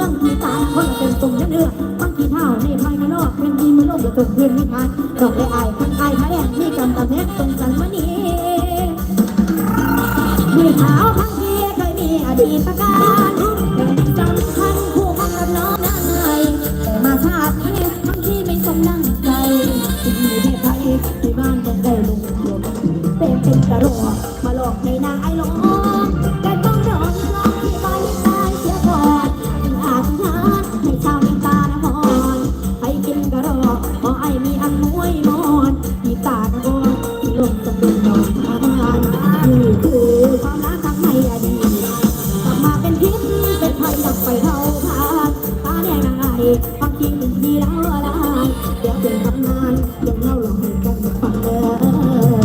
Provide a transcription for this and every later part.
มืองที่ตายคนเป็นตุ่มยังเนื้อมังกี่เท่าในไายในนอกเป็นดีมันโลกอย่าตกเพื่อนไม่ทานดอกไอ้ไอ้พันไอ้พะแดงมีกำตะเแชรตรงจันวันนี้มีขาวพังเทียเคยมีอดีตการเป็นจำคัญผู้มังรับน้องนายแต่มาชาตินี้ทั้งที่ไม่สมนั่งใจที่มีเทพพระที่บ้านจะได้ลงตัวเต็มเป็นกระโหลกมาหลอกในนาง ความจริงมีแล้วอะเดี๋ยวเป็นทำงานเดี๋ยวเล่าหลอกให้กันฟังเด้อ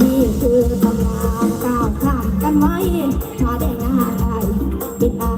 นี่คือตำนานก้าวข้ามกันไว้ชาไดงนางไอเป็นอาห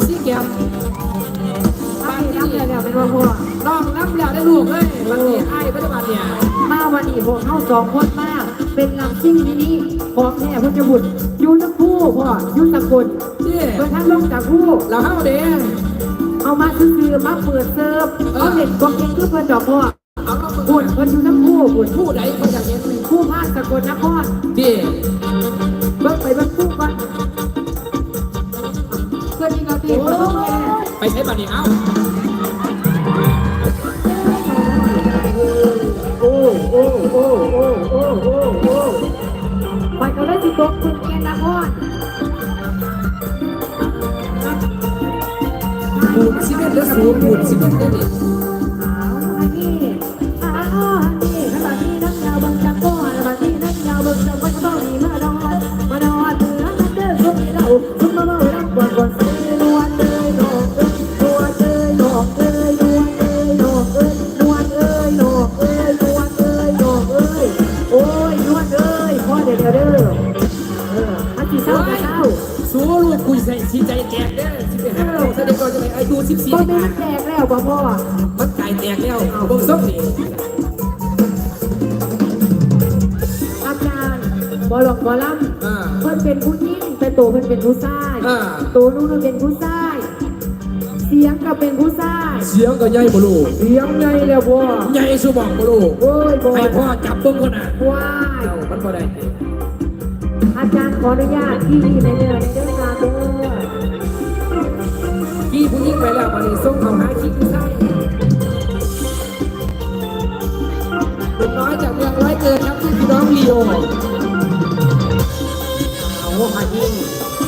ของน้องซี่แก้มตั้งรับเลยเนี่ยเป็นว่าพวกน้องรับแล้วได้ลูกเลยวันนี้ไอ้ปัจจุบันเนี่ยมาวันนี้พวกเข้าสองคนมาก เป็นลำซิ่งที่นี่ของแท้พุทธบุตรยูนักผู้พ่อยูตะกุลที่เพื่อทั้งลงจากผู้เราเข้าเด้เอามาซื้อมาเปิดเซิร์ฟเขาเห็นกองเองคือเพื่อนดอกพ่อเอาเราบุญเพื่อนยูนักผู้บุญผู้ใดเขาอยากเห็นผู้พาสกลนครที่เนี่เอ้าโอ้โอ้โอ้โอ้โอ้โอ้โอ้ไปเขาได้สิตกคุณแกนนครบูดซีเมนต์เด้อสูบูดซีเมนต์เด้อ ศร้าก็เศร้าสูลูกคุยใส่สีใจแตกเด้อสิไปหาเราแสดงก่อนจะไปอายุสิบสี่บ่สิบแม่ห้านแตกแล้วบ่พ่อมันไก่แตกแล้วเบิ่งส้มนี่อาจารย์บ่หลอกบ่ล่ำอ่าเพิ่นเป็นผู้หญิงแต่ตัวเพิ่นเป็นผู้ชายอ่าตัวนู้นเป็นผู้ชายเสียงก็เป็นผู้ชายเสียงก็ใหญ่บ่ลูกเสียงใหญ่แล้วบ่ใหญ่สุบอกบ่ลูกโอ้ยบ่ให้พ่อจับเบิ่งก่อนน่ะว้ายเอ้ามันบ่ได้อา จารย์ขออนุญาตที่นี่ในเนื้อในเดือนมาเด้อกี่ผู้หญิงไปแล้วบัดนี้ส่งเขาหาคิดผู้ชายคุณน้อยจากเมืองร้อยเกินครับที่พี่น้องลีโอเอาหันยิง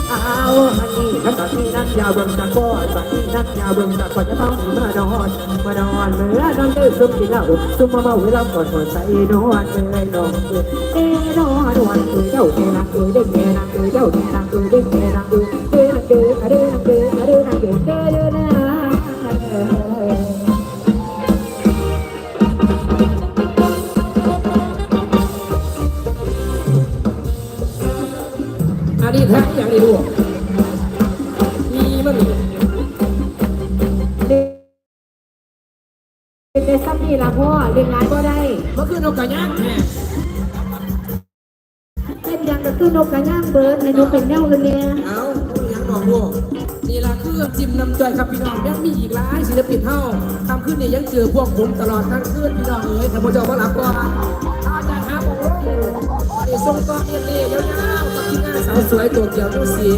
เอาหัน นี่ถ้าตอนนี้นักยาวเบิ่งตะก้อนตอนนี้นักยาวเบิ่งตะก้อนจะต้องมานอนมานอนเมื่อนอนเด้อซุ่มกินเหล้าซุ่มมาเมาเวลาก่อนก่อนใส่นอนเลยนอนเลยเอ้นอนวันเอ้ยเจ้าแก่นักเอ้ยเด้งแก่นักเอ้ยเจ้าแก่นักเอ้ยเด้งแก่นักเอ้ยเด้อนักเด้ออะเด้อนักเด้ออะเด้อนักเด้อเด้อเด้อนะอันนี้แท้อย่างนี้ลู กมีมันนี่เด็กซ้ำนี่ละพ่อเด็กหลายก็ได้เมันคือนกกระยางแท้เล่นยังก็คือนกกระย่างเบิร์ดในนกเป็นแนวเลยเนี่ยเอายังบอกลูกนี่ล่ะคือจิ้มน้ำใจครับพี่น้องยังมีอีกหลายศิลปินเท่าทำขึ้นเนี่ยยังเจอพวกผมตลอดทั้งคืนพี่น้องเอ้ยแต่พอเจ้าก็หลับก่อนอาจารย์ครับผมเดี๋ยวส่งต่อเอเล่ยาวๆกับทีมงาสาวสวยตัวเกี่ยวดูสิ